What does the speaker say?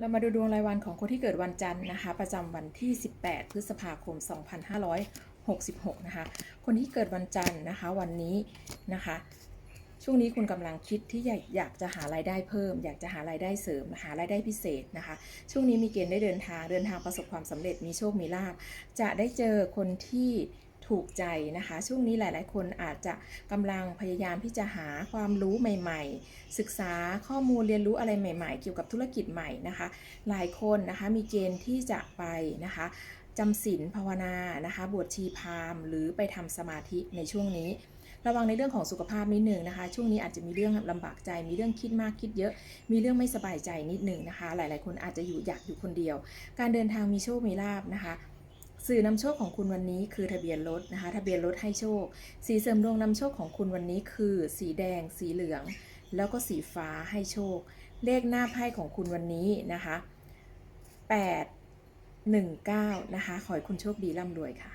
เรามาดูดวงรายวันของคนที่เกิดวันจันทร์นะคะ ประจำวันที่ 18 พฤษภาคม 2566 นะคะ คนที่เกิดวันจันทร์นะคะ วันนี้นะคะ ช่วงนี้คุณกำลังคิดที่อยากอยากจะหารายได้เพิ่ม อยากจะหารายได้เสริม หารายได้พิเศษนะคะ ช่วงนี้มีเกณฑ์ได้เดินทาง เดินทางประสบความสำเร็จ มีโชค มีลาภจะได้เจอคนที่ ถูกใจนะคะ ช่วงนี้หลาย ๆ คนอาจจะกำลังพยายามที่จะหาความรู้ใหม่ ๆ ศึกษาข้อมูลเรียนรู้อะไรใหม่ ๆ เกี่ยวกับธุรกิจใหม่นะคะ หลายคนนะคะมีเกณฑ์ที่จะไปนะคะจำศีลภาวนานะคะบวชชีพามหรือไปทำสมาธิในช่วงนี้ ระวังในเรื่องของสุขภาพนิดหนึ่งนะคะ ช่วงนี้อาจจะมีเรื่องลำบากใจ มีเรื่องคิดมากคิดเยอะ มีเรื่องไม่สบายใจนิดหนึ่งนะคะ หลาย ๆ คนอาจจะอยู่อยากอยู่คนเดียว การเดินทางมีโชคมีลาบนะคะ สื่อนำโชคของคุณวันนี้คือทะเบียนรถนะคะ ทะเบียนรถให้โชค สีเสริมดวงนำโชคของคุณวันนี้คือ สีแดง สีเหลือง แล้วก็สีฟ้าให้โชค เลขหน้าไพ่ของคุณวันนี้นะคะ8 1 9 นะคะ ขอให้คุณโชคดีร่ำรวยค่ะ